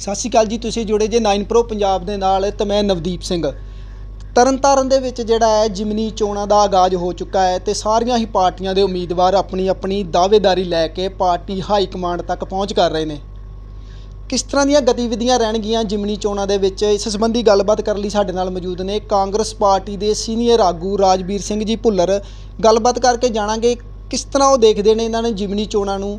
ਸਤਿ ਸ਼੍ਰੀ ਅਕਾਲ ਜੀ, ਤੁਸੀਂ ਜੁੜੇ ਜੇ 9 ਪ੍ਰੋ ਪੰਜਾਬ ਦੇ ਨਾਲ ਤੇ ਮੈਂ ਨਵਦੀਪ ਸਿੰਘ। ਤਰਨਤਾਰਨ ਦੇ ਵਿੱਚ ਜਿਹੜਾ ਹੈ, ਜਿਮਨੀ ਚੋਣਾਂ ਦਾ ਆਗਾਜ਼ ਹੋ ਚੁੱਕਾ ਹੈ ਤੇ ਸਾਰੀਆਂ ਹੀ ਪਾਰਟੀਆਂ ਦੇ ਉਮੀਦਵਾਰ ਆਪਣੀ ਆਪਣੀ ਦਾਅਵੇਦਾਰੀ ਲੈ ਕੇ ਪਾਰਟੀ ਹਾਈ ਕਮਾਂਡ ਤੱਕ ਪਹੁੰਚ ਕਰ ਰਹੇ ਨੇ। ਕਿਸ ਤਰ੍ਹਾਂ ਦੀਆਂ ਗਤੀਵਿਧੀਆਂ ਰਹਿਣਗੀਆਂ ਜਿਮਨੀ ਚੋਣਾਂ ਦੇ ਵਿੱਚ? ਇਸ ਸੰਬੰਧੀ ਗੱਲਬਾਤ ਕਰਨ ਲਈ ਸਾਡੇ ਨਾਲ ਮੌਜੂਦ ਨੇ ਕਾਂਗਰਸ ਪਾਰਟੀ ਦੇ ਸੀਨੀਅਰ ਆਗੂ ਰਾਜਵੀਰ ਸਿੰਘ ਜੀ ਭੁੱਲਰ। ਗੱਲਬਾਤ ਕਰਕੇ ਜਾਣਾਂਗੇ ਕਿਸ ਤਰ੍ਹਾਂ ਉਹ ਦੇਖਦੇ ਨੇ ਇਹਨਾਂ ਨੇ ਜਿਮਨੀ ਚੋਣਾਂ ਨੂੰ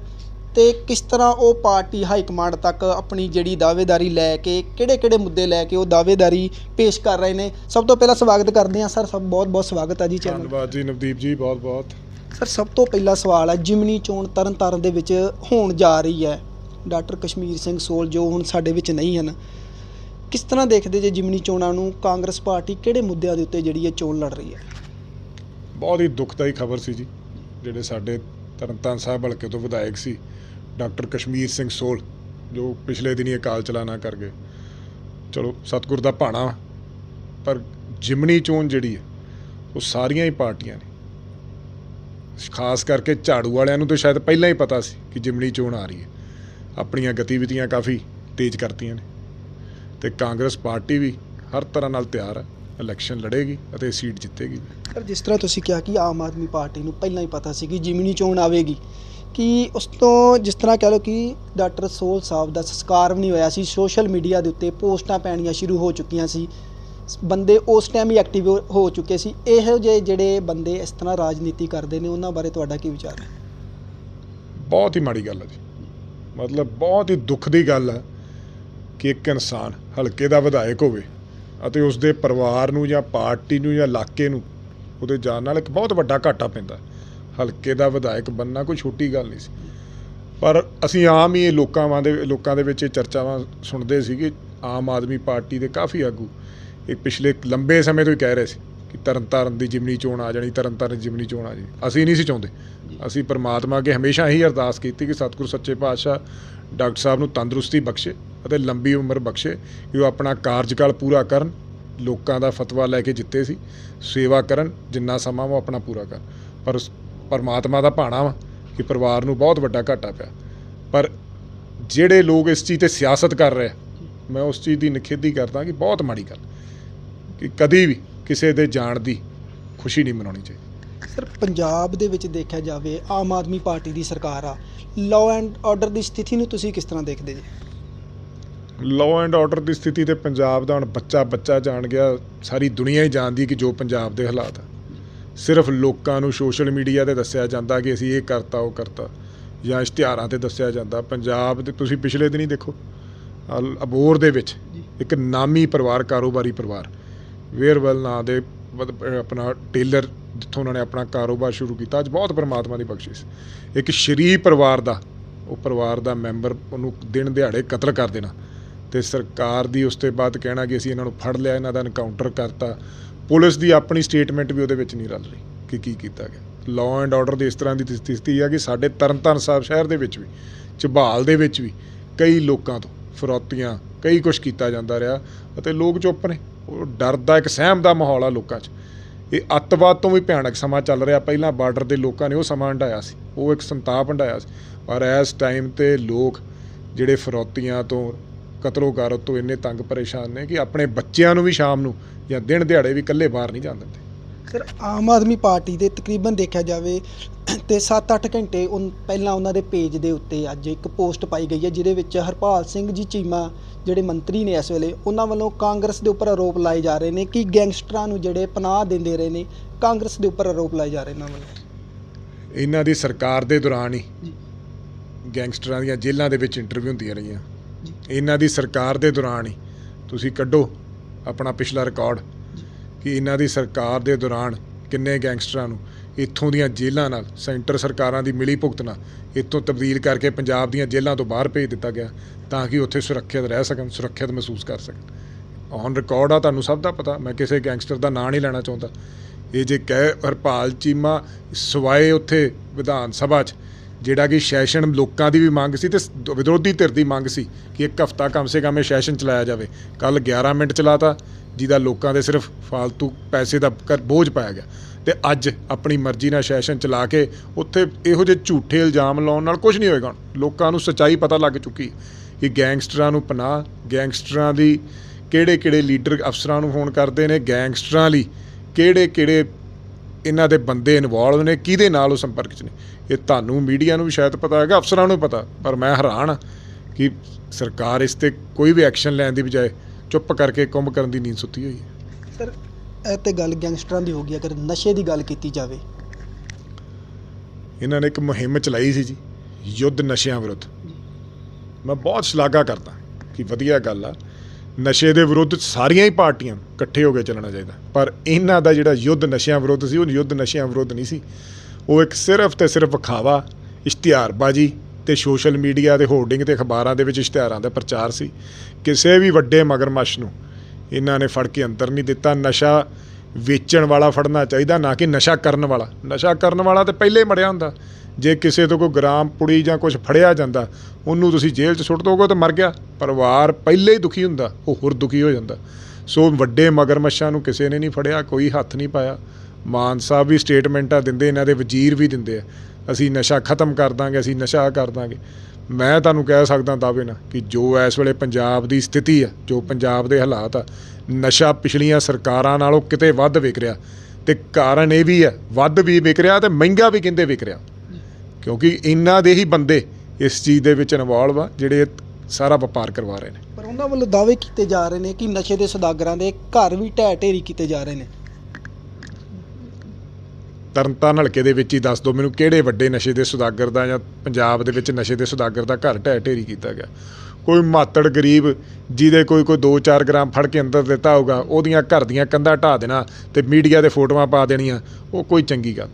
ਤੇ ਕਿਸ ਤਰ੍ਹਾਂ ਉਹ ਪਾਰਟੀ ਹਾਈ ਕਮਾਂਡ ਤੱਕ ਆਪਣੀ ਜਿਹੜੀ ਦਾਅਵੇਦਾਰੀ ਲੈ ਕੇ ਕਿਹੜੇ-ਕਿਹੜੇ ਮੁੱਦੇ ਲੈ ਕੇ ਉਹ ਦਾਅਵੇਦਾਰੀ ਪੇਸ਼ ਕਰ ਰਹੇ ਨੇ? ਸਭ ਤੋਂ ਪਹਿਲਾਂ ਸਵਾਗਤ ਕਰਦੇ ਹਾਂ। ਸਰ ਸਭ ਬਹੁਤ-ਬਹੁਤ ਸਵਾਗਤ ਹੈ ਜੀ ਚੈਨਲ ਧੰਨਵਾਦ ਜੀ ਨਵਦੀਪ ਜੀ ਬਹੁਤ ਬਹੁਤ ਸਰ ਸਭ ਤੋਂ ਪਹਿਲਾ ਸਵਾਲ ਹੈ ਜਿਮਨੀ ਚੋਣ ਤਰਨਤਾਰਨ ਦੇ ਵਿੱਚ ਹੋਣ ਜਾ ਰਹੀ ਹੈ। ਡਾਕਟਰ ਕਸ਼ਮੀਰ ਸਿੰਘ ਸੋਲ ਜੋ ਹੁਣ ਸਾਡੇ ਵਿੱਚ ਨਹੀਂ ਹਨ ਕਿਸ ਤਰ੍ਹਾਂ ਦੇਖਦੇ ਜੇ ਜਿਮਨੀ ਚੋਣਾਂ ਨੂੰ ਕਾਂਗਰਸ ਪਾਰਟੀ ਕਿਹੜੇ ਮੁੱਦਿਆਂ ਦੇ ਉੱਤੇ ਜਿਹੜੀ ਇਹ ਚੋਣ ਲੜ ਰਹੀ ਹੈ? ਬਹੁਤ ਹੀ ਦੁਖਦਾਈ ਖਬਰ ਸੀ ਜੀ ਜਿਹੜੇ ਸਾਡੇ ਤਰਨਤਾਰਨ ਸਾਹਿਬ ਹਲਕੇ ਤੋਂ ਵਿਧਾਇਕ ਸੀ। ਡਾਕਟਰ ਕਸ਼ਮੀਰ ਸਿੰਘ ਸੋਲ, ਜੋ ਪਿਛਲੇ ਦਿਨੀ ਅਕਾਲ ਚਲਾਣਾ ਕਰ ਗਏ। ਚਲੋ, ਸਤਿਗੁਰ ਦਾ ਭਾਣਾ ਪਰ ਜਿਮਣੀ ਚੋਣ ਜਿਹੜੀ ਹੈ, ਉਹ ਸਾਰੀਆਂ ਹੀ ਪਾਰਟੀਆਂ ਨੇ। ਖਾਸ ਕਰਕੇ ਝਾੜੂ ਵਾਲਿਆਂ ਨੂੰ ਤਾਂ ਸ਼ਾਇਦ ਪਹਿਲਾਂ ਹੀ ਪਤਾ ਸੀ ਕਿ ਜਿਮਣੀ ਚੋਣ ਆ ਰਹੀ ਹੈ। ਆਪਣੀਆਂ ਗਤੀਵਿਧੀਆਂ ਕਾਫੀ ਤੇਜ਼ ਕਰਤੀਆਂ ਨੇ। ਤੇ ਕਾਂਗਰਸ ਪਾਰਟੀ ਵੀ ਹਰ ਤਰ੍ਹਾਂ ਨਾਲ ਤਿਆਰ ਹੈ, ਇਲੈਕਸ਼ਨ ਲੜੇਗੀ ਅਤੇ ਸੀਟ ਜਿੱਤੇਗੀ। ਪਰ ਜਿਸ ਤਰ੍ਹਾਂ ਤੁਸੀਂ ਕਿਹਾ ਕਿ ਆਮ ਆਦਮੀ ਪਾਰਟੀ ਨੂੰ ਪਹਿਲਾਂ ਹੀ ਪਤਾ ਸੀ ਕਿ ਜਿਮਨੀ ਚੋਣ ਆਵੇਗੀ ਕਿ ਉਸ ਤੋਂ ਜਿਸ ਤਰ੍ਹਾਂ ਕਹਿ ਲਓ ਕਿ ਡਾਕਟਰ ਸੋਲ ਸਾਹਿਬ ਦਾ ਸੰਸਕਾਰ ਵੀ ਨਹੀਂ ਹੋਇਆ ਸੀ, ਸੋਸ਼ਲ ਮੀਡੀਆ ਦੇ ਉੱਤੇ ਪੋਸਟਾਂ ਪੈਣੀਆਂ ਸ਼ੁਰੂ ਹੋ ਚੁੱਕੀਆਂ ਸੀ ਬੰਦੇ ਉਸ ਟਾਈਮ ਹੀ ਐਕਟਿਵ ਹੋ ਚੁੱਕੇ ਸੀ। ਇਹੋ ਜਿਹੇ ਜਿਹੜੇ ਬੰਦੇ ਇਸ ਤਰ੍ਹਾਂ ਰਾਜਨੀਤੀ ਕਰਦੇ ਨੇ, ਉਹਨਾਂ ਬਾਰੇ ਤੁਹਾਡਾ ਕੀ ਵਿਚਾਰ ਹੈ? ਬਹੁਤ ਹੀ ਮਾੜੀ ਗੱਲ ਹੈ ਜੀ। ਮਤਲਬ ਬਹੁਤ ਹੀ ਦੁੱਖ ਦੀ ਗੱਲ ਹੈ ਕਿ ਇੱਕ ਇਨਸਾਨ ਹਲਕੇ ਦਾ ਵਿਧਾਇਕ ਹੋਵੇ ਅਤੇ ਉਸ ਦੇ ਪਰਿਵਾਰ ਨੂੰ ਜਾਂ ਪਾਰਟੀ ਨੂੰ ਜਾਂ ਇਲਾਕੇ ਨੂੰ ਉਹਦੇ ਜਾਣ ਨਾਲ ਇੱਕ ਬਹੁਤ ਵੱਡਾ ਘਾਟਾ ਪੈਂਦਾ ਹਲਕੇ ਦਾ ਵਿਧਾਇਕ ਬੰਨਾ ਕੋਈ ਛੋਟੀ ਗੱਲ ਨਹੀਂ ਸੀ। ਪਰ ਅਸੀਂ ਆਮ ਹੀ ਇਹ ਲੋਕਾਂ ਵਾਂ ਦੇ ਲੋਕਾਂ ਦੇ ਵਿੱਚ ਇਹ ਚਰਚਾਵਾਂ ਸੁਣਦੇ ਸੀਗੇ। ਆਮ ਆਦਮੀ ਪਾਰਟੀ ਦੇ ਕਾਫੀ ਆਗੂ ਇਹ ਪਿਛਲੇ ਲੰਬੇ ਸਮੇਂ ਤੋਂ ਹੀ ਕਹਿ ਰਹੇ ਸੀ ਕਿ ਤਰਨਤਾਰਨ ਦੀ ਜਿਮਨੀ ਚੋਣ ਆ ਜਾਣੀ, ਤਰਨਤਾਰਨ ਦੀ ਜਿਮਨੀ ਚੋਣ ਆ ਜਾਣੀ। ਅਸੀਂ ਨਹੀਂ ਸੀ ਚਾਹੁੰਦੇ। ਅਸੀਂ ਪਰਮਾਤਮਾ ਅੱਗੇ ਹਮੇਸ਼ਾ ਹੀ ਅਰਦਾਸ ਕੀਤੀ ਕਿ ਸਤਿਗੁਰੂ ਸੱਚੇ ਪਾਤਸ਼ਾਹ ਡਾਕਟਰ ਸਾਹਿਬ ਨੂੰ ਤੰਦਰੁਸਤੀ ਬਖਸ਼ੇ ਅਤੇ ਲੰਬੀ ਉਮਰ ਬਖਸ਼ੇ ਕਿ ਉਹ ਆਪਣਾ ਕਾਰਜਕਾਲ ਪੂਰਾ ਕਰਨ, ਲੋਕਾਂ ਦਾ ਫਤਵਾ ਲੈ ਕੇ ਜਿੱਤੇ ਸੀ, ਸੇਵਾ ਕਰਨ, ਜਿੰਨਾ ਸਮਾਂ ਉਹ ਆਪਣਾ ਪੂਰਾ ਕਰ ਪਰ ਪਰਮਾਤਮਾ ਦਾ ਭਾਣਾ ਵਾ ਕਿ ਪਰਿਵਾਰ ਨੂੰ ਬਹੁਤ ਵੱਡਾ ਘਾਟਾ ਪਿਆ। ਪਰ ਜਿਹੜੇ ਲੋਕ ਇਸ ਚੀਜ਼ ਤੇ ਸਿਆਸਤ ਕਰ ਰਹੇ ਮੈਂ ਉਸ ਚੀਜ਼ ਦੀ ਨਿਖੇਧੀ ਕਰਦਾ ਕਿ ਬਹੁਤ ਮਾੜੀ ਗੱਲ ਕਿ ਕਦੀ ਵੀ ਕਿਸੇ ਦੇ ਜਾਣ ਦੀ ਖੁਸ਼ੀ ਨਹੀਂ ਮਨਾਉਣੀ ਚਾਹੀਦੀ। ਸਰ ਪੰਜਾਬ ਦੇ ਵਿੱਚ ਦੇਖਿਆ ਜਾਵੇ ਆਮ ਆਦਮੀ ਪਾਰਟੀ ਦੀ ਸਰਕਾਰ ਆ ਲਾਅ ਐਂਡ ਆਰਡਰ ਦੀ ਸਥਿਤੀ ਨੂੰ ਤੁਸੀਂ ਕਿਸ ਤਰ੍ਹਾਂ ਦੇਖਦੇ ਜੀ? ਲਾਅ ਐਂਡ ਆਰਡਰ ਦੀ ਸਥਿਤੀ ਤੇ ਪੰਜਾਬ ਦਾ ਹੁਣ ਬੱਚਾ ਬੱਚਾ ਜਾਣ ਗਿਆ ਸਾਰੀ ਦੁਨੀਆ ਹੀ ਜਾਣਦੀ ਕਿ ਜੋ ਪੰਜਾਬ ਦੇ ਹਾਲਾਤ ਆ। ਸਿਰਫ ਲੋਕਾਂ ਨੂੰ ਸੋਸ਼ਲ ਮੀਡੀਆ ਤੇ ਦੱਸਿਆ ਜਾਂਦਾ ਕਿ ਅਸੀਂ ਇਹ ਕਰਤਾ ਉਹ ਕਰਤਾ। ਜਾਂ ਇਸ਼ਤਿਹਾਰਾਂ ਤੇ ਦੱਸਿਆ ਜਾਂਦਾ। ਪੰਜਾਬ ਦੇ ਤੁਸੀਂ ਪਿਛਲੇ ਦਿਨੀ ਦੇਖੋ ਅਲ- ਅਬੋਰ ਦੇ ਵਿੱਚ। ਇੱਕ ਨਾਮੀ ਪਰਿਵਾਰ ਕਾਰੋਬਾਰੀ ਪਰਿਵਾਰ ਵੇਅਰਵੈਲ ਨਾਂ ਦੇ ਆਪਣਾ ਟੇਲਰ ਜਿੱਥੋਂ ਉਹਨਾਂ ਨੇ ਆਪਣਾ ਕਾਰੋਬਾਰ ਸ਼ੁਰੂ ਕੀਤਾ। ਅੱਜ ਬਹੁਤ ਪਰਮਾਤਮਾ ਦੀ ਬਖਸ਼ਿਸ਼। ਇੱਕ ਸ਼ਰੀਫ ਪਰਿਵਾਰ ਦਾ ਉਹ ਪਰਿਵਾਰ ਦਾ ਮੈਂਬਰ ਉਹਨੂੰ ਦਿਨ ਦਿਹਾੜੇ ਕਤਲ ਕਰ ਦੇਣਾ। ਤੇ ਸਰਕਾਰ ਦੀ ਉਸ ਤੋਂ ਬਾਅਦ ਕਹਿਣਾ ਕਿ ਅਸੀਂ ਇਹਨਾਂ ਨੂੰ ਫੜ ਲਿਆ ਇਹਨਾਂ ਦਾ ਐਨਕਾਊਂਟਰ ਕਰਤਾ। ਪੁਲਿਸ ਦੀ ਆਪਣੀ ਸਟੇਟਮੈਂਟ ਵੀ ਉਹਦੇ ਵਿੱਚ ਨਹੀਂ ਰਲ ਰਹੀ ਕਿ ਕੀ ਕੀਤਾ ਗਿਆ। ਲਾਅ ਐਂਡ ਆਰਡਰ ਦੀ ਇਸ ਤਰ੍ਹਾਂ ਦੀ ਸਥਿਤੀ ਆ ਕਿ ਸਾਡੇ ਤਰਨਤਾਰਨ ਸਾਹਿਬ ਸ਼ਹਿਰ ਦੇ ਵਿੱਚ ਵੀ, ਝਬਾਲ ਦੇ ਵਿੱਚ ਵੀ ਕਈ ਲੋਕਾਂ ਤੋਂ ਫਰੋਤੀਆਂ ਕਈ ਕੁਝ ਕੀਤਾ ਜਾਂਦਾ ਰਿਹਾ ਅਤੇ ਲੋਕ ਚੁੱਪ ਨੇ। ਉਹ ਡਰ ਦਾ ਇੱਕ ਸਹਿਮ ਦਾ ਮਾਹੌਲ ਆ ਲੋਕਾਂ 'ਚ। ਇਹ ਅੱਤਵਾਦ ਤੋਂ ਵੀ ਭਿਆਨਕ ਸਮਾਂ ਚੱਲ ਰਿਹਾ। ਪਹਿਲਾਂ ਬਾਰਡਰ ਦੇ ਲੋਕਾਂ ਨੇ ਉਹ ਸਮਾਂ ਹੰਢਾਇਆ ਸੀ। ਉਹ ਇੱਕ ਸੰਤਾਪ ਹੰਢਾਇਆ ਸੀ। ਪਰ ਇਸ ਟਾਈਮ ਤੇ ਲੋਕ ਜਿਹੜੇ ਫਰੋਤੀਆਂ ਤੋਂ ਕਤਲੋ ਗਾਰਤ ਤੋਂ ਇੰਨੇ ਤੰਗ ਪਰੇਸ਼ਾਨ ਨੇ ਕਿ ਆਪਣੇ ਬੱਚਿਆਂ ਨੂੰ ਵੀ ਸ਼ਾਮ ਨੂੰ ਜਾਂ ਦਿਨ ਦਿਹਾੜੇ ਵੀ ਇਕੱਲੇ ਬਾਹਰ ਨਹੀਂ ਜਾਣ ਦਿੰਦੇ। ਸਰ ਆਮ ਆਦਮੀ ਪਾਰਟੀ ਦੇ ਤਕਰੀਬਨ ਦੇਖਿਆ ਜਾਵੇ ਤੇ 7-8 ਘੰਟੇ ਉਨ ਪਹਿਲਾਂ ਉਹਨਾਂ ਦੇ ਪੇਜ ਦੇ ਉੱਤੇ ਅੱਜ ਇੱਕ ਪੋਸਟ ਪਾਈ ਗਈ ਹੈ ਜਿਹਦੇ ਵਿੱਚ ਹਰਪਾਲ ਸਿੰਘ ਜੀ ਚੀਮਾ ਜਿਹੜੇ ਮੰਤਰੀ ਨੇ ਇਸ ਵੇਲੇ ਉਹਨਾਂ ਵੱਲੋਂ ਕਾਂਗਰਸ ਦੇ ਉੱਪਰ ਆਰੋਪ ਲਾਏ ਜਾ ਰਹੇ ਨੇ ਕਿ ਗੈਂਗਸਟਰਾਂ ਨੂੰ ਜਿਹੜੇ ਪਨਾਹ ਦਿੰਦੇ ਰਹੇ ਨੇ ਕਾਂਗਰਸ ਦੇ ਉੱਪਰ ਆਰੋਪ ਲਾਏ ਜਾ ਰਹੇ ਇਹਨਾਂ ਵੱਲੋਂ। ਇਹਨਾਂ ਦੀ ਸਰਕਾਰ ਦੇ ਦੌਰਾਨ ਹੀ ਜੀ। ਗੈਂਗਸਟਰਾਂ ਦੀਆਂ ਜੇਲ੍ਹਾਂ ਦੇ ਵਿੱਚ ਇੰਟਰਵਿਊ ਹੁੰਦੀਆਂ ਰਹੀਆਂ। ਇਹਨਾਂ ਦੀ ਸਰਕਾਰ ਦੇ ਦੌਰਾਨ ਹੀ ਤੁਸੀਂ ਕੱਢੋ ਆਪਣਾ ਪਿਛਲਾ ਰਿਕਾਰਡ ਕਿ ਇਹਨਾਂ ਦੀ ਸਰਕਾਰ ਦੇ ਦੌਰਾਨ ਕਿੰਨੇ ਗੈਂਗਸਟਰਾਂ ਨੂੰ ਇੱਥੋਂ ਦੀਆਂ ਜੇਲ੍ਹਾਂ ਨਾਲ, ਸੈਂਟਰ ਸਰਕਾਰਾਂ ਦੀ ਮਿਲੀ ਭੁਗਤ ਨਾਲ ਇੱਥੋਂ ਤਬਦੀਲ ਕਰਕੇ ਪੰਜਾਬ ਦੀਆਂ ਜੇਲ੍ਹਾਂ ਤੋਂ ਬਾਹਰ ਭੇਜ ਦਿੱਤਾ ਗਿਆ ਤਾਂ ਕਿ ਉੱਥੇ ਸੁਰੱਖਿਅਤ ਰਹਿ ਸਕਣ, ਸੁਰੱਖਿਅਤ ਮਹਿਸੂਸ ਕਰ ਸਕਣ। ਔਨ ਰਿਕਾਰਡ ਆ, ਤੁਹਾਨੂੰ ਸਭ ਦਾ ਪਤਾ, ਮੈਂ ਕਿਸੇ ਗੈਂਗਸਟਰ ਦਾ ਨਾਂ ਨਹੀਂ ਲੈਣਾ ਚਾਹੁੰਦਾ। ਇਹ ਜੇ ਕਹਿ ਹਰਪਾਲ ਚੀਮਾ ਸਵਾਏ ਉੱਥੇ ਵਿਧਾਨ ਸਭਾ 'ਚ ਜਿਹੜਾ ਕਿ ਸੈਸ਼ਨ ਲੋਕਾਂ ਦੀ ਵੀ ਮੰਗ ਸੀ ਤੇ ਵਿਰੋਧੀ ਧਿਰ ਦੀ ਮੰਗ ਸੀ ਕਿ ਇੱਕ ਹਫਤਾ ਕਮ ਸੇ ਕਮ ਇਹ ਸੈਸ਼ਨ ਚਲਾਇਆ ਜਾਵੇ ਕੱਲ 11 ਮਿੰਟ ਚਲਾਤਾ, ਜਿਹਦਾ ਲੋਕਾਂ ਦੇ ਸਿਰਫ ਫालतू ਪੈਸੇ ਦਾ ਕਰ- ਬੋਝ ਪਾਇਆ ਗਿਆ ਤੇ ਅੱਜ ਆਪਣੀ ਮਰਜ਼ੀ ਨਾਲ ਸੈਸ਼ਨ ਚਲਾ ਕੇ ਉੱਥੇ ਇਹੋ ਜਿਹੇ ਝੂਠੇ ਇਲਜ਼ਾਮ ਲਾਉਣ ਨਾਲ ਕੁਝ ਨਹੀਂ ਹੋਏਗਾ ਹੁਣ। ਲੋਕਾਂ ਨੂੰ ਸੱਚਾਈ ਪਤਾ ਲੱਗ ਚੁੱਕੀ ਕਿ ਗੈਂਗਸਟਰਾਂ ਨੂੰ ਪਨਾਹ, ਗੈਂਗਸਟਰਾਂ ਦੀ ਕਿਹੜੇ ਕਿਹੜੇ ਲੀਡਰ ਅਫਸਰਾਂ ਨੂੰ ਫੋਨ ਕਰਦੇ ਨੇ, ਗੈਂਗਸਟਰਾਂ ਲਈ ਕਿਹੜੇ ਕਿਹੜੇ ਇਹਨਾਂ ਦੇ ਬੰਦੇ ਇਨਵੋਲਵ ਨੇ ਕਿਹਦੇ ਨਾਲ ਉਹ ਸੰਪਰਕ 'ਚ ਨੇ? ਇਹ ਤੁਹਾਨੂੰ ਮੀਡੀਆ ਨੂੰ ਵੀ ਸ਼ਾਇਦ ਪਤਾ ਹੈਗਾ ਅਫਸਰਾਂ ਨੂੰ ਪਤਾ ਪਰ ਮੈਂ ਹੈਰਾਨ ਹਾਂ ਕਿ ਸਰਕਾਰ ਇਸ ਤੇ ਕੋਈ ਵੀ ਐਕਸ਼ਨ ਲੈਣ ਦੀ ਬਜਾਏ ਚੁੱਪ ਕਰਕੇ ਕੁੰਭ ਕਰਨ ਦੀ ਨੀਂਦ ਸੁੱਤੀ ਹੋਈ ਹੈ। ਸਰ ਇਹ ਤੇ ਗੱਲ ਗੈਂਗਸਟਰਾਂ ਦੀ ਹੋ ਗਈ ਅਗਰ ਨਸ਼ੇ ਦੀ ਗੱਲ ਕੀਤੀ ਜਾਵੇ। ਇਹਨਾਂ ਨੇ ਇੱਕ ਮੁਹਿੰਮ ਚਲਾਈ ਸੀ ਜੀ ਯੁੱਧ ਨਸ਼ਿਆਂ ਵਿਰੁੱਧ। ਮੈਂ ਬਹੁਤ ਸ਼ਲਾਘਾ ਕਰਦਾ ਕਿ ਵਧੀਆ ਗੱਲ ਆ। ਨਸ਼ੇ ਦੇ ਵਿਰੁੱਧ ਸਾਰੀਆਂ ਹੀ ਪਾਰਟੀਆਂ ਇਕੱਠੇ ਹੋ ਕੇ ਚੱਲਣਾ ਚਾਹੀਦਾ। ਪਰ ਇਹਨਾਂ ਦਾ ਜਿਹੜਾ ਯੁੱਧ ਨਸ਼ਿਆਂ ਵਿਰੁੱਧ ਸੀ, ਉਹ ਯੁੱਧ ਨਸ਼ਿਆਂ ਵਿਰੁੱਧ ਨਹੀਂ ਸੀ। ਉਹ ਇੱਕ ਸਿਰਫ ਤੇ ਸਿਰਫ ਵਿਖਾਵਾ, ਇਸ਼ਤਿਹਾਰਬਾਜ਼ੀ ਤੇ ਸੋਸ਼ਲ ਮੀਡੀਆ ਦੇ ਹੋਰਡਿੰਗ ਤੇ ਅਖਬਾਰਾਂ ਦੇ ਵਿੱਚ ਇਸ਼ਤਿਹਾਰਾਂ ਦਾ ਪ੍ਰਚਾਰ ਸੀ। ਕਿਸੇ ਵੀ ਵੱਡੇ ਮਗਰਮੱਛ ਨੂੰ ਇਹਨਾਂ ਨੇ ਫੜ ਕੇ ਅੰਦਰ ਨਹੀਂ ਦਿੱਤਾ। ਨਸ਼ਾ ਵੇਚਣ ਵਾਲਾ ਫੜਨਾ ਚਾਹੀਦਾ, ਨਾ ਕਿ ਨਸ਼ਾ ਕਰਨ ਵਾਲਾ। ਨਸ਼ਾ ਕਰਨ ਵਾਲਾ ਤੇ ਪਹਿਲੇ ਮੜਿਆ ਹੁੰਦਾ। ਜੇ ਕਿਸੇ ਤੋਂ ਕੋਈ ਗ੍ਰਾਮ ਪੁੜੀ ਜਾਂ ਕੁਝ ਫੜਿਆ ਜਾਂਦਾ, ਉਹਨੂੰ ਤੁਸੀਂ ਜੇਲ੍ਹ 'ਚ ਸੁੱਟ ਦੋਗੇ ਤਾਂ ਮਰ ਗਿਆ। ਪਰਿਵਾਰ ਪਹਿਲੇ ਹੀ ਦੁਖੀ ਹੁੰਦਾ, ਉਹ ਹੋਰ ਦੁਖੀ ਹੋ ਜਾਂਦਾ। ਸੋ ਵੱਡੇ ਮਗਰਮੱਛਾਂ ਨੂੰ ਕਿਸੇ ਨੇ ਨਹੀਂ ਫੜਿਆ, ਕੋਈ ਹੱਥ ਨਹੀਂ ਪਾਇਆ। ਮਾਨ ਸਾਹਿਬ ਵੀ ਸਟੇਟਮੈਂਟਾਂ ਦਿੰਦੇ, ਇਹਨਾਂ ਦੇ ਵਜ਼ੀਰ ਵੀ ਦਿੰਦੇ ਆ। ਅਸੀਂ ਨਸ਼ਾ ਖਤਮ ਕਰ ਦਾਂਗੇ, ਅਸੀਂ ਨਸ਼ਾ ਕਰ ਦਾਂਗੇ। ਮੈਂ ਤੁਹਾਨੂੰ ਕਹਿ ਸਕਦਾ ਦਾਅਵੇ ਨਾਲ ਕਿ ਜੋ ਇਸ ਵੇਲੇ ਪੰਜਾਬ ਦੀ ਸਥਿਤੀ ਆ, ਜੋ ਪੰਜਾਬ ਦੇ ਹਾਲਾਤ ਆ, ਨਸ਼ਾ ਪਿਛਲੀਆਂ ਸਰਕਾਰਾਂ ਨਾਲੋਂ ਕਿਤੇ ਵੱਧ ਵਿਕ ਰਿਹਾ। ਤੇ ਕਾਰਨ ਇਹ ਵੀ ਹੈ ਵੱਧ ਵੀ ਵਿਕ ਰਿਹਾ ਤੇ ਮਹਿੰਗਾ ਵੀ ਕਹਿੰਦੇ ਵਿਕ ਰਿਹਾ। ਕਿਉਂਕਿ ਇਹਨਾਂ ਦੇ ਹੀ ਬੰਦੇ ਇਸ ਚੀਜ਼ ਦੇ ਵਿੱਚ ਇਨਵੋਲਵ ਆ ਜਿਹੜੇ ਸਾਰਾ ਵਪਾਰ ਕਰਵਾ ਰਹੇ ਨੇ। ਪਰ ਉਹਨਾਂ ਵੱਲੋਂ ਦਾਅਵੇ ਕੀਤੇ ਜਾ ਰਹੇ ਨੇ ਕਿ ਨਸ਼ੇ ਦੇ ਸੌਦਾਗਰਾਂ ਦੇ ਘਰ ਵੀ ਢਹਿ ਢੇਰੀ ਕੀਤੇ ਜਾ ਰਹੇ ਨੇ। ਤਰਨਤਾਰਨ ਹਲਕੇ ਦੇ ਵਿੱਚ ਹੀ ਦੱਸ ਦਿਓ ਮੈਨੂੰ ਕਿਹੜੇ ਵੱਡੇ ਨਸ਼ੇ ਦੇ ਸੁਦਾਗਰ ਦਾ ਜਾਂ ਪੰਜਾਬ ਦੇ ਵਿੱਚ ਨਸ਼ੇ ਦੇ ਸੁਦਾਗਰ ਦਾ ਘਰ ਢਹਿ ਢੇਰੀ ਕੀਤਾ ਗਿਆ। ਕੋਈ ਮਾਤੜ ਗਰੀਬ ਜਿਹਦੇ ਕੋਈ ਕੋਈ 2-4 ਗ੍ਰਾਮ ਫੜ ਕੇ ਅੰਦਰ ਦਿੱਤਾ ਹੋਊਗਾ ਉਹਦੀਆਂ ਘਰ ਦੀਆਂ ਕੰਧਾਂ ਢਾ ਦੇਣਾ ਤੇ ਮੀਡੀਆ ਦੇ ਫੋਟੋਆਂ ਪਾ ਦੇਣੀਆਂ ਉਹ ਕੋਈ ਚੰਗੀ ਗੱਲ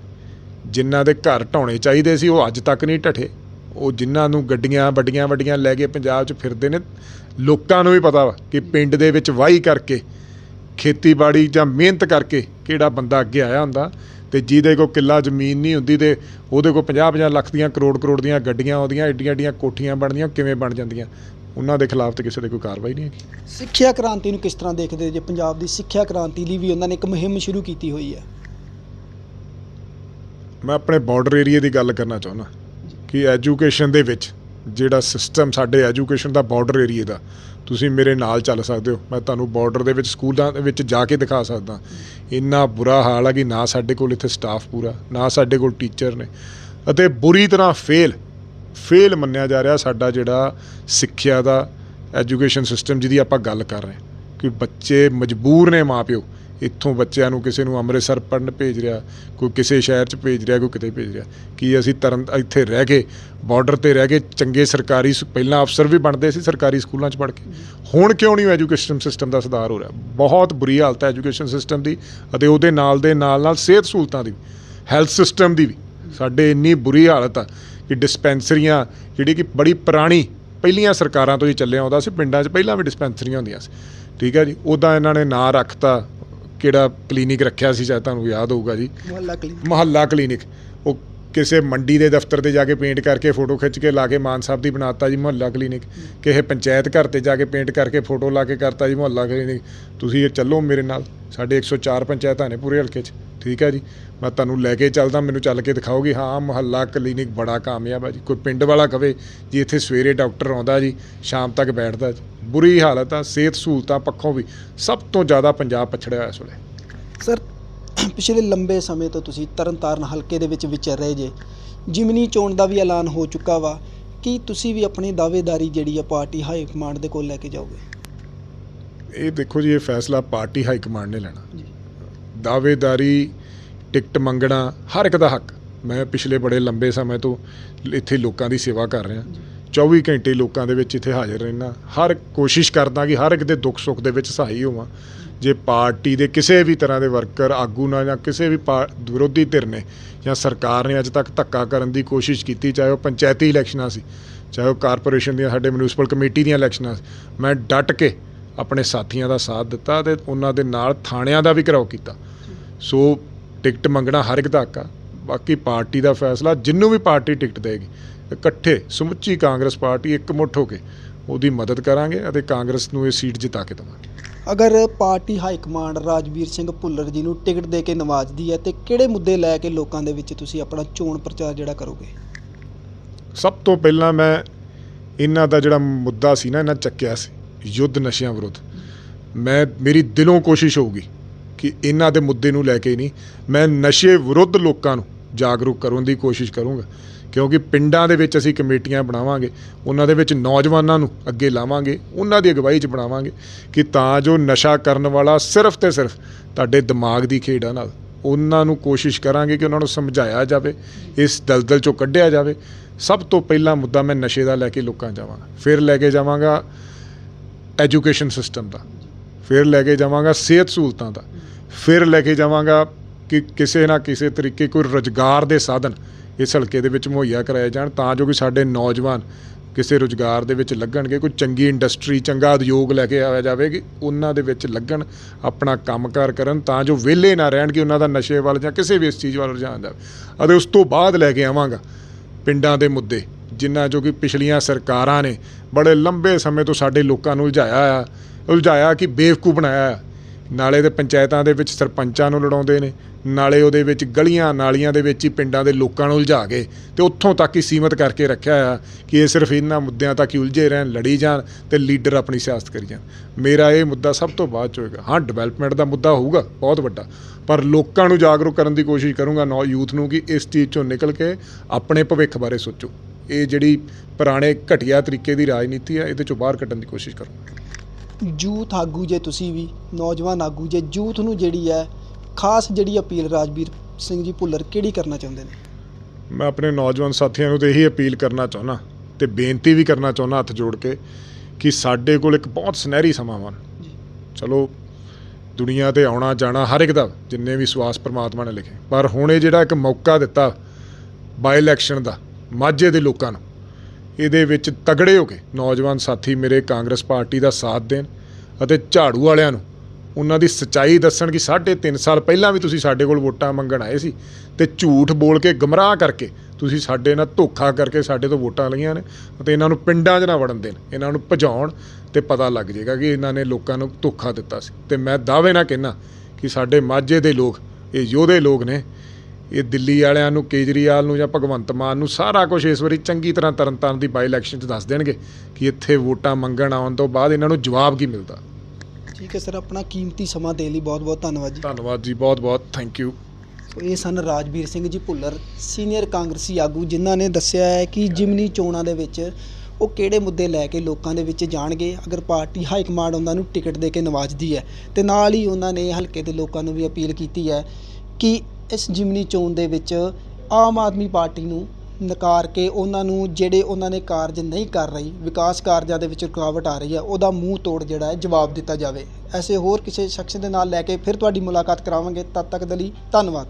ਜਿਨ੍ਹਾਂ ਦੇ ਘਰ ਢਾਉਣੇ ਚਾਹੀਦੇ ਸੀ, ਉਹ ਅੱਜ ਤੱਕ ਨਹੀਂ ਢਠੇ। ਉਹ ਜਿਨ੍ਹਾਂ ਨੂੰ ਗੱਡੀਆਂ ਵੱਡੀਆਂ ਵੱਡੀਆਂ ਲੈ ਕੇ ਪੰਜਾਬ 'ਚ ਫਿਰਦੇ ਨੇ, ਲੋਕਾਂ ਨੂੰ ਵੀ ਪਤਾ ਵਾ ਕਿ ਪਿੰਡ ਦੇ ਵਿੱਚ ਵਾਹੀ ਕਰਕੇ, ਖੇਤੀਬਾੜੀ ਜਾਂ ਮਿਹਨਤ ਕਰਕੇ ਕਿਹੜਾ ਬੰਦਾ ਅੱਗੇ ਆਇਆ ਹੁੰਦਾ ਤੇ ਜਿਹਦੇ ਕੋਲ ਕਿੱਲਾ ਜ਼ਮੀਨ ਨਹੀਂ ਹੁੰਦੀ ਤੇ ਉਹਦੇ ਕੋਲ 50-50 ਲੱਖ ਦੀਆਂ ਕਰੋੜ ਕਰੋੜ ਦੀਆਂ ਗੱਡੀਆਂ ਆਉਂਦੀਆਂ ਏਡੀਆਂ ਏਡੀਆਂ ਕੋਠੀਆਂ ਬਣਦੀਆਂ, ਕਿਵੇਂ ਬਣ ਜਾਂਦੀਆਂ। ਉਹਨਾਂ ਦੇ ਖਿਲਾਫ ਤੇ ਕਿਸੇ ਦੇ ਕੋਈ ਕਾਰਵਾਈ ਨਹੀਂ ਹੈਗੀ। ਸਿੱਖਿਆ ਕ੍ਰਾਂਤੀ ਨੂੰ ਕਿਸ ਤਰ੍ਹਾਂ ਦੇਖਦੇ ਜੇ? ਪੰਜਾਬ ਦੀ ਸਿੱਖਿਆ ਕ੍ਰਾਂਤੀ ਲਈ ਵੀ ਉਹਨਾਂ ਨੇ ਇੱਕ ਮੁਹਿੰਮ ਸ਼ੁਰੂ ਕੀਤੀ ਹੋਈ ਹੈ। ਮੈਂ ਆਪਣੇ ਬਾਰਡਰ ਏਰੀਆ ਦੀ ਗੱਲ ਕਰਨਾ ਚਾਹੁੰਦਾ। ਕਿ ਐਜੂਕੇਸ਼ਨ ਦੇ ਵਿੱਚ ਜਿਹੜਾ ਸਿਸਟਮ ਸਾਡੇ ਐਜੂਕੇਸ਼ਨ ਦਾ ਬਾਰਡਰ ਏਰੀਆ ਦਾ, ਤੁਸੀਂ ਮੇਰੇ ਨਾਲ ਚੱਲ ਸਕਦੇ ਹੋ। ਮੈਂ ਤੁਹਾਨੂੰ ਬਾਰਡਰ ਦੇ ਵਿੱਚ ਸਕੂਲਾਂ ਦੇ ਵਿੱਚ ਜਾ ਕੇ ਦਿਖਾ ਸਕਦਾ। ਇੰਨਾ ਬੁਰਾ ਹਾਲ ਆ ਕਿ ਨਾ ਸਾਡੇ ਕੋਲ ਇੱਥੇ ਸਟਾਫ ਪੂਰਾ, ਨਾ ਸਾਡੇ ਕੋਲ ਟੀਚਰ ਨੇ। ਅਤੇ ਬੁਰੀ ਤਰ੍ਹਾਂ ਫੇਲ ਫੇਲ ਮੰਨਿਆ ਜਾ ਰਿਹਾ ਸਾਡਾ ਜਿਹੜਾ ਸਿੱਖਿਆ ਦਾ ਐਜੂਕੇਸ਼ਨ ਸਿਸਟਮ ਜਿਹਦੀ ਆਪਾਂ ਗੱਲ ਕਰ ਰਹੇ ਕਿ ਬੱਚੇ ਮਜਬੂਰ ਨੇ ਮਾਪਿਓ ਇੱਥੋਂ ਬੱਚਿਆਂ ਨੂੰ ਕਿਸੇ ਨੂੰ ਅੰਮ੍ਰਿਤਸਰ ਪੜਨ ਭੇਜ ਰਿਹਾ, ਕੋਈ ਕਿਸੇ ਸ਼ਹਿਰ 'ਚ ਭੇਜ ਰਿਹਾ, ਕੋਈ ਕਿਤੇ ਭੇਜ ਰਿਹਾ। ਕੀ ਅਸੀਂ ਤਰਨ, ਇੱਥੇ ਰਹਿ ਕੇ ਬਾਰਡਰ ਤੇ ਰਹਿ ਕੇ ਚੰਗੇ ਸਰਕਾਰੀ ਸ- ਪਹਿਲਾਂ ਅਫਸਰ ਵੀ ਬਣਦੇ ਸੀ ਸਰਕਾਰੀ ਸਕੂਲਾਂ 'ਚ ਪੜ੍ਹ ਕੇ। ਹੁਣ ਕਿਉਂ ਨਹੀਂ ਐਜੂਕੇਸ਼ਨ ਸਿਸਟਮ ਦਾ ਸੁਧਾਰ ਹੋ ਰਿਹਾ? ਬਹੁਤ ਬੁਰੀ ਹਾਲਤ ਹੈ ਐਜੂਕੇਸ਼ਨ ਸਿਸਟਮ ਦੀ ਅਤੇ ਉਹਦੇ ਨਾਲ ਦੇ ਨਾਲ ਨਾਲ ਸਿਹਤ ਸਹੂਲਤਾਂ ਦੀ ਹੈਲਥ ਸਿਸਟਮ ਦੀ ਵੀ। ਸਾਡੇ ਇੰਨੀ ਬੁਰੀ ਹਾਲਤ ਆ ਕਿ ਡਿਸਪੈਂਸਰੀਆਂ ਜਿਹੜੀ ਕਿ ਬੜੀ ਪੁਰਾਣੀ, ਪਹਿਲੀਆਂ ਸਰਕਾਰਾਂ ਤੋਂ ਹੀ ਚੱਲਿਆ ਆਉਂਦਾ ਸੀ, ਪਿੰਡਾਂ 'ਚ ਪਹਿਲਾਂ ਵੀ ਡਿਸਪੈਂਸਰੀਆਂ ਹੁੰਦੀਆਂ ਸੀ। ਠੀਕ ਹੈ ਜੀ, ਉਹਦਾ ਇਹਨਾਂ ਨੇ ਨਾਂ ਰੱਖਤਾ ਕਿਹੜਾ ਕਲੀਨਿਕ ਰੱਖਿਆ ਸੀ ਸ਼ਾਇਦ ਤੁਹਾਨੂੰ ਯਾਦ ਹੋਊਗਾ ਜੀ। ਮੁਹੱਲਾ ਕਲੀਨਿਕ। ਮੁਹੱਲਾ ਕਲੀਨਿਕ। ਉਹ ਕਿਸੇ ਮੰਡੀ ਦੇ ਦਫ਼ਤਰ ਤੇ ਜਾ ਕੇ ਪੇਂਟ ਕਰਕੇ ਫੋਟੋ ਖਿੱਚ ਕੇ ਲਾ ਕੇ ਮਾਨ ਸਾਹਿਬ ਦੀ ਬਣਾਤਾ ਜੀ ਮੁਹੱਲਾ ਕਲੀਨਿਕ ਕਿਸੇ ਪੰਚਾਇਤ ਘਰ ਤੇ ਜਾ ਕੇ ਪੇਂਟ ਕਰਕੇ ਫੋਟੋ ਲਾ ਕੇ ਕਰਤਾ ਜੀ ਮੁਹੱਲਾ ਕਲੀਨਿਕ ਤੁਸੀਂ ਇਹ ਚੱਲੋ ਮੇਰੇ ਨਾਲ, ਸਾਡੇ 104 ਪੰਚਾਇਤਾਂ ਨੇ ਪੂਰੇ ਹਲਕੇ 'ਚ, ਠੀਕ ਹੈ ਜੀ? ਮੈਂ ਤੁਹਾਨੂੰ ਲੈ ਕੇ ਚੱਲਦਾ, ਮੈਨੂੰ ਚੱਲ ਕੇ ਦਿਖਾਓਗੇ, ਹਾਂ, ਮੁਹੱਲਾ ਕਲੀਨਿਕ ਬੜਾ ਕਾਮਯਾਬ ਹੈ ਜੀ। ਕੋਈ ਪਿੰਡ ਵਾਲਾ ਕਵੇ ਜੀ, ਇੱਥੇ ਸਵੇਰੇ ਡਾਕਟਰ ਆਉਂਦਾ ਜੀ, ਸ਼ਾਮ ਤੱਕ ਬੈਠਦਾ ਜੀ। ਬੁਰੀ ਹਾਲਤ ਆ, ਸਿਹਤ ਸਹੂਲਤਾਂ ਪੱਖੋਂ ਵੀ ਸਭ ਤੋਂ ਜ਼ਿਆਦਾ ਪੰਜਾਬ ਪਛੜਿਆ ਹੋਇਆ ਇਸ ਵੇਲੇ। ਸਰ ਪਿਛਲੇ ਲੰਬੇ ਸਮੇਂ ਤੋਂ ਤੁਸੀਂ ਤਰਨਤਾਰਨ ਹਲਕੇ ਦੇ ਵਿੱਚ ਵਿਚਰ ਰਹੇ ਜੇ। ਜਿਮਨੀ ਚੋਣ ਦਾ ਵੀ ਐਲਾਨ ਹੋ ਚੁੱਕਾ ਵਾ। ਕੀ ਤੁਸੀਂ ਵੀ ਆਪਣੀ ਦਾਅਵੇਦਾਰੀ ਜਿਹੜੀ ਆ ਪਾਰਟੀ ਹਾਈ ਕਮਾਂਡ ਦੇ ਕੋਲ ਲੈ ਕੇ ਜਾਓਗੇ? ਇਹ ਦੇਖੋ ਜੀ ਇਹ ਫੈਸਲਾ ਪਾਰਟੀ ਹਾਈ ਕਮਾਂਡ ਨੇ ਲੈਣਾ। ਜੀ। ਦਾਅਵੇਦਾਰੀ ਟਿਕਟ ਮੰਗਣਾ ਹਰ ਇੱਕ ਦਾ ਹੱਕ। ਮੈਂ ਪਿਛਲੇ ਬੜੇ ਲੰਬੇ ਸਮੇਂ ਤੋਂ ਇੱਥੇ ਲੋਕਾਂ ਦੀ ਸੇਵਾ ਕਰ ਰਿਹਾ। 24 ਘੰਟੇ ਲੋਕਾਂ ਦੇ ਵਿੱਚ ਇੱਥੇ ਹਾਜ਼ਰ ਰਹਿਣਾ ਹਰ ਕੋਸ਼ਿਸ਼ ਕਰਦਾ ਕਿ ਹਰ ਇੱਕ ਦੇ ਦੁੱਖ ਸੁੱਖ ਦੇ ਵਿੱਚ ਸਹਾਈ ਹੋਵਾਂ। ਜੇ ਪਾਰਟੀ ਦੇ ਕਿਸੇ ਵੀ ਤਰ੍ਹਾਂ ਦੇ ਵਰਕਰ, ਆਗੂ ਨਾਲ ਜਾਂ ਕਿਸੇ ਵੀ ਪਾ- ਵਿਰੋਧੀ ਧਿਰ ਨੇ ਜਾਂ ਸਰਕਾਰ ਨੇ ਅੱਜ ਤੱਕ ਧੱਕਾ ਕਰਨ ਦੀ ਕੋਸ਼ਿਸ਼ ਕੀਤੀ, ਚਾਹੇ ਉਹ ਪੰਚਾਇਤੀ ਇਲੈਕਸ਼ਨਾਂ ਸੀ, ਚਾਹੇ ਉਹ ਕਾਰਪੋਰੇਸ਼ਨ ਦੀਆਂ ਸਾਡੇ ਮਿਊਨਿਸਪਲ ਕਮੇਟੀ ਦੀਆਂ ਇਲੈਕਸ਼ਨਾਂ ਸੀ, ਮੈਂ ਡਟ ਕੇ ਆਪਣੇ ਸਾਥੀਆਂ ਦਾ ਸਾਥ ਦਿੱਤਾ ਤੇ ਉਹਨਾਂ ਦੇ ਨਾਲ ਥਾਣਿਆਂ ਦਾ ਵੀ ਘਿਰਾਓ ਕੀਤਾ। ਸੋ ਟਿਕਟ ਮੰਗਣਾ ਹਰ ਇੱਕ ਦਾ ਹੱਕ ਆ, ਬਾਕੀ ਪਾਰਟੀ ਦਾ ਫੈਸਲਾ ਜਿੰਨੂੰ ਵੀ ਪਾਰਟੀ ਟਿਕਟ ਦੇਗੀ, ਇਕੱਠੇ ਸਮੁੱਚੀ ਕਾਂਗਰਸ ਪਾਰਟੀ ਇੱਕ ਮੁੱਠ ਹੋ ਕੇ ਉਹਦੀ ਮਦਦ ਕਰਾਂਗੇ ਅਤੇ ਕਾਂਗਰਸ ਨੂੰ ਇਹ ਸੀਟ ਜਿਤਾ ਕੇ ਦੇਵਾਂਗੇ। ਅਗਰ party high command Rajveer Singh Bhullar ji ਨੂੰ ਟਿਕਟ ਦੇ ਕੇ ਨਵਾਜਦੀ ਹੈ, ਤੇ ਕਿਹੜੇ ਮੁੱਦੇ ਲੈ ਕੇ ਲੋਕਾਂ ਦੇ ਵਿੱਚ ਤੁਸੀਂ ਆਪਣਾ ਚੋਣ ਪ੍ਰਚਾਰ ਜਿਹੜਾ ਕਰੋਗੇ? ਸਭ ਤੋਂ ਪਹਿਲਾਂ ਮੈਂ ਇਹਨਾਂ ਦਾ ਜਿਹੜਾ ਮੁੱਦਾ ਸੀ ਨਾ, ਇਹਨਾਂ ਚੱਕਿਆ ਸੀ, ਯੁੱਧ ਨਸ਼ਿਆਂ ਵਿਰੁੱਧ। ਮੈਂ, ਮੇਰੀ ਦਿਲੋਂ ਕੋਸ਼ਿਸ਼ ਹੋਊਗੀ ਕਿ ਇਹਨਾਂ ਦੇ ਮੁੱਦੇ ਨੂੰ ਲੈ ਕੇ ਨਹੀਂ, ਮੈਂ ਨਸ਼ੇ ਵਿਰੁੱਧ ਲੋਕਾਂ ਨੂੰ ਜਾਗਰੂਕ ਕਰਨ ਦੀ ਕੋਸ਼ਿਸ਼ ਕਰੂੰਗਾ। ਕਿਉਂਕਿ ਪਿੰਡਾਂ ਦੇ ਵਿੱਚ ਅਸੀਂ ਕਮੇਟੀਆਂ ਬਣਾਵਾਂਗੇ, ਉਹਨਾਂ ਦੇ ਵਿੱਚ ਨੌਜਵਾਨਾਂ ਨੂੰ ਅੱਗੇ ਲਾਵਾਂਗੇ, ਉਹਨਾਂ ਦੀ ਅਗਵਾਈ 'ਚ ਬਣਾਵਾਂਗੇ ਕਿ ਤਾਂ ਜੋ ਨਸ਼ਾ ਕਰਨ ਵਾਲਾ ਸਿਰਫ ਤੇ ਸਿਰਫ ਤੁਹਾਡੇ ਦਿਮਾਗ ਦੀ ਖੇਡ ਆ ਨਾਲ। ਉਹਨਾਂ ਨੂੰ ਕੋਸ਼ਿਸ਼ ਕਰਾਂਗੇ ਕਿ ਉਹਨਾਂ ਨੂੰ ਸਮਝਾਇਆ ਜਾਵੇ, ਇਸ ਦਲਦਲ 'ਚੋਂ ਕੱਢਿਆ ਜਾਵੇ। ਸਭ ਤੋਂ ਪਹਿਲਾ ਮੁੱਦਾ ਮੈਂ ਨਸ਼ੇ ਦਾ ਲੈ ਕੇ ਲੋਕਾਂ 'ਚ ਜਾਵਾਂਗਾ। ਫਿਰ ਲੈ ਕੇ ਜਾਵਾਂਗਾ ਐਜੂਕੇਸ਼ਨ ਸਿਸਟਮ ਦਾ। ਫਿਰ ਲੈ ਕੇ ਜਾਵਾਂਗਾ ਸਿਹਤ ਸਹੂਲਤਾਂ ਦਾ। ਫਿਰ ਲੈ ਕੇ ਜਾਵਾਂਗਾ ਕਿ ਕਿਸੇ ਨਾ ਕਿਸੇ ਤਰੀਕੇ ਕੋਈ ਰੁਜ਼ਗਾਰ ਦੇ ਸਾਧਨ ਇਸ ਹਲਕੇ ਦੇ ਵਿੱਚ ਮੁਹੱਈਆ ਕਰਾਏ ਜਾਣ ਤਾਂ ਜੋ ਕਿ ਸਾਡੇ ਨੌਜਵਾਨ ਕਿਸੇ ਰੁਜ਼ਗਾਰ ਦੇ ਵਿੱਚ ਲੱਗਣਗੇ, ਕੋਈ ਚੰਗੀ ਇੰਡਸਟਰੀ ਚੰਗਾ ਉਦਯੋਗ ਲੈ ਕੇ ਆਇਆ ਜਾਵੇ ਕਿ ਉਹਨਾਂ ਦੇ ਵਿੱਚ ਲੱਗਣ, ਆਪਣਾ ਕੰਮਕਾਰ ਕਰਨ ਤਾਂ ਜੋ ਵਿਹਲੇ ਨਾ ਰਹਿਣ ਕਿ ਉਹਨਾਂ ਦਾ ਨਸ਼ੇ ਵੱਲ ਜਾਂ ਕਿਸੇ ਵੀ ਇਸ ਚੀਜ਼ ਵੱਲ ਰੁਝਾਨ ਜਾਵੇ ਅਤੇ ਉਸ ਤੋਂ ਬਾਅਦ ਲੈ ਕੇ ਆਵਾਂਗਾ ਪਿੰਡਾਂ ਦੇ ਮੁੱਦੇ, ਜਿਨ੍ਹਾਂ ਜੋ ਕਿ ਪਿਛਲੀਆਂ ਸਰਕਾਰਾਂ ਨੇ ਬੜੇ ਲੰਬੇ ਸਮੇਂ ਤੋਂ ਸਾਡੇ ਲੋਕਾਂ ਨੂੰ ਉਲਝਾਇਆ ਆ, ਉਲਝਾਇਆ ਕਿ ਬੇਵਕੂਫ ਬਣਾਇਆ ਆ। ਨਾਲੇ ਦੇ ਪੰਚਾਇਤਾਂ ਦੇ ਵਿੱਚ ਸਰਪੰਚਾਂ ਨੂੰ ਲੜਾਉਂਦੇ ਨੇ, ਨਾਲੇ ਉਹਦੇ ਵਿੱਚ ਗਲੀਆਂ ਨਾਲੀਆਂ ਦੇ ਵਿੱਚ ਹੀ ਪਿੰਡਾਂ ਦੇ ਲੋਕਾਂ ਨੂੰ ਉਲਝਾ ਕੇ ਤੇ ਉੱਥੋਂ ਤੱਕ ਹੀ ਸੀਮਤ ਕਰਕੇ ਰੱਖਿਆ ਆ ਕਿ ਇਹ ਸਿਰਫ ਇਹਨਾਂ ਮੁੱਦਿਆਂ ਤੱਕ ਹੀ ਉਲਝੇ ਰਹਿਣ, ਲੜੀ ਜਾਣ ਤੇ ਲੀਡਰ ਆਪਣੀ ਸਿਆਸਤ ਕਰੀ ਜਾਣ। ਮੇਰਾ ਇਹ ਮੁੱਦਾ ਸਭ ਤੋਂ ਬਾਅਦ ਚ ਹੋਏਗਾ। ਹਾਂ ਡਿਵੈਲਪਮੈਂਟ ਦਾ ਮੁੱਦਾ ਹੋਊਗਾ, ਬਹੁਤ ਵੱਡਾ। ਪਰ ਲੋਕਾਂ ਨੂੰ ਜਾਗਰੂਕ ਕਰਨ ਦੀ ਕੋਸ਼ਿਸ਼ ਕਰੂੰਗਾ ਨੌ, ਯੂਥ ਨੂੰ ਕਿ ਇਸ ਚੀਜ਼ ਚੋਂ ਨਿਕਲ ਕੇ ਆਪਣੇ ਭਵਿੱਖ ਬਾਰੇ ਸੋਚੋ। ਇਹ ਜਿਹੜੀ ਪੁਰਾਣੇ ਘਟੀਆ ਤਰੀਕੇ ਦੀ ਰਾਜਨੀਤੀ ਹੈ, ਇਹਦੇ ਚੋਂ ਬਾਹਰ ਕੱਢਣ ਦੀ ਕੋਸ਼ਿਸ਼ ਕਰੋ ਯੂਥ ਆਗੂ ਜੇ ਤੁਸੀਂ ਵੀ ਨੌਜਵਾਨ ਆਗੂ ਜੇ ਯੂਥ ਨੂੰ ਜਿਹੜੀ ਹੈ ਖਾਸ ਜਿਹੜੀ ਅਪੀਲ ਰਾਜਵੀਰ ਸਿੰਘ ਜੀ ਭੁੱਲਰ ਕਿਹੜੀ ਕਰਨਾ ਚਾਹੁੰਦੇ ਨੇ? ਮੈਂ ਆਪਣੇ ਨੌਜਵਾਨ ਸਾਥੀਆਂ ਨੂੰ ਤੇ ਇਹੀ ਅਪੀਲ ਕਰਨਾ ਚਾਹੁੰਦਾ ਤੇ ਬੇਨਤੀ ਵੀ ਕਰਨਾ ਚਾਹੁੰਦਾ ਹੱਥ ਜੋੜ ਕੇ ਕਿ ਸਾਡੇ ਕੋਲ ਇੱਕ ਬਹੁਤ ਸੁਨਹਿਰੀ ਸਮਾਂ ਵਾ ਜੀ। ਚਲੋ ਦੁਨੀਆ ਤੇ ਆਉਣਾ ਜਾਣਾ ਹਰ ਇੱਕ ਦਾ ਜਿੰਨੇ ਵੀ ਸਵਾਸ ਪ੍ਰਮਾਤਮਾ ਨੇ ਲਿਖੇ। ਪਰ ਹੁਣ ਇਹ ਜਿਹੜਾ ਇੱਕ ਮੌਕਾ ਦਿੱਤਾ ਬਾਈ ਇਲੈਕਸ਼ਨ ਦਾ ਮਾਝੇ ਦੇ ਲੋਕਾਂ ਨੂੰ ਇਹਦੇ ਵਿੱਚ ਤਗੜੇ ਹੋ ਕੇ ਨੌਜਵਾਨ ਸਾਥੀ ਮੇਰੇ ਕਾਂਗਰਸ ਪਾਰਟੀ ਦਾ ਸਾਥ ਦੇਣ ਅਤੇ ਝਾੜੂ ਵਾਲਿਆਂ ਨੂੰ ਉਹਨਾਂ ਦੀ ਸੱਚਾਈ ਦੱਸਣ ਕਿ ਸਾਢੇ ਤਿੰਨ ਸਾਲ ਪਹਿਲਾਂ ਵੀ ਤੁਸੀਂ ਸਾਡੇ ਕੋਲ ਵੋਟਾਂ ਮੰਗਣ ਆਏ ਸੀ ਤੇ ਝੂਠ ਬੋਲ ਕੇ ਗਮਰਾਹ ਕਰਕੇ ਤੁਸੀਂ ਸਾਡੇ ਨਾਲ ਧੋਖਾ ਕਰਕੇ ਸਾਡੇ ਤੋਂ ਵੋਟਾਂ ਲਈਆਂ ਨੇ ਅਤੇ ਇਹਨਾਂ ਨੂੰ ਪਿੰਡਾਂ 'ਚ ਨਾ ਵੜਨ ਦੇਣ, ਇਹਨਾਂ ਨੂੰ ਭਜਾਉਣ ਤੇ ਪਤਾ ਲੱਗ ਜਾਏਗਾ ਕਿ ਇਹਨਾਂ ਨੇ ਲੋਕਾਂ ਨੂੰ ਧੋਖਾ ਦਿੱਤਾ ਸੀ। ਤੇ ਮੈਂ ਦਾਅਵੇ ਨਾਲ ਕਹਿਣਾ ਕਿ ਸਾਡੇ ਮਾਝੇ ਦੇ ਲੋਕ, ਇਹ ਯੋਧੇ ਲੋਕ ਨੇ ਇਹ ਦਿੱਲੀ ਵਾਲਿਆਂ ਨੂੰ ਕੇਜਰੀਵਾਲ ਨੂੰ ਜਾਂ ਭਗਵੰਤ ਮਾਨ ਨੂੰ ਸਾਰਾ ਕੁਝ ਇਸ ਵਾਰੀ ਚੰਗੀ ਤਰ੍ਹਾਂ ਤਰਨਤਾਰਨ ਦੀ ਬਾਈ ਇਲੈਕਸ਼ਨ 'ਚ ਦੱਸ ਦੇਣਗੇ ਕਿ ਇੱਥੇ ਵੋਟਾਂ ਮੰਗਣ ਆਉਣ ਤੋਂ ਬਾਅਦ ਇਹਨਾਂ ਨੂੰ ਜਵਾਬ ਕੀ ਮਿਲਦਾ। ਠੀਕ ਹੈ ਸਰ ਆਪਣਾ ਕੀਮਤੀ ਸਮਾਂ ਦੇਣ ਲਈ ਬਹੁਤ ਬਹੁਤ ਧੰਨਵਾਦ ਜੀ। ਧੰਨਵਾਦ ਜੀ ਬਹੁਤ ਬਹੁਤ ਥੈਂਕ ਯੂ ਇਹ ਸਨ ਰਾਜਵੀਰ ਸਿੰਘ ਜੀ ਭੁੱਲਰ ਸੀਨੀਅਰ ਕਾਂਗਰਸੀ ਆਗੂ ਜਿਨ੍ਹਾਂ ਨੇ ਦੱਸਿਆ ਹੈ ਕਿ ਜਿਮਨੀ ਚੋਣਾਂ ਦੇ ਵਿੱਚ ਉਹ ਕਿਹੜੇ ਮੁੱਦੇ ਲੈ ਕੇ ਲੋਕਾਂ ਦੇ ਵਿੱਚ ਜਾਣਗੇ। ਅਗਰ ਪਾਰਟੀ ਹਾਈ ਕਮਾਂਡ ਉਹਨਾਂ ਨੂੰ ਟਿਕਟ ਦੇ ਕੇ ਨਵਾਜਦੀ ਹੈ ਤੇ ਨਾਲ ਹੀ ਉਹਨਾਂ ਨੇ ਹਲਕੇ ਦੇ ਲੋਕਾਂ ਨੂੰ ਵੀ ਅਪੀਲ ਕੀਤੀ ਹੈ ਕਿ ਇਸ ਜਿਮਨੀ ਚੋਣ ਦੇ ਵਿੱਚ ਆਮ ਆਦਮੀ ਪਾਰਟੀ ਨੂੰ ਨਕਾਰ ਕੇ ਉਹਨਾਂ ਨੂੰ ਜਿਹੜੇ ਉਹਨਾਂ ਨੇ ਕਾਰਜ ਨਹੀਂ ਕਰ ਰਹੀ, ਵਿਕਾਸ ਕਾਰਜਾਂ ਦੇ ਵਿੱਚ ਰੁਕਾਵਟ ਆ ਰਹੀ ਹੈ, ਉਹਦਾ ਮੂੰਹ ਤੋੜ ਜਿਹੜਾ ਹੈ, ਜਵਾਬ ਦਿੱਤਾ ਜਾਵੇ। ਐਸੇ ਹੋਰ ਕਿਸੇ ਸ਼ਖਸ ਦੇ ਨਾਲ ਲੈ ਕੇ ਫਿਰ ਤੁਹਾਡੀ ਮੁਲਾਕਾਤ ਕਰਾਵਾਂਗੇ। ਤਦ ਤੱਕ ਦੇ ਲਈ ਧੰਨਵਾਦ।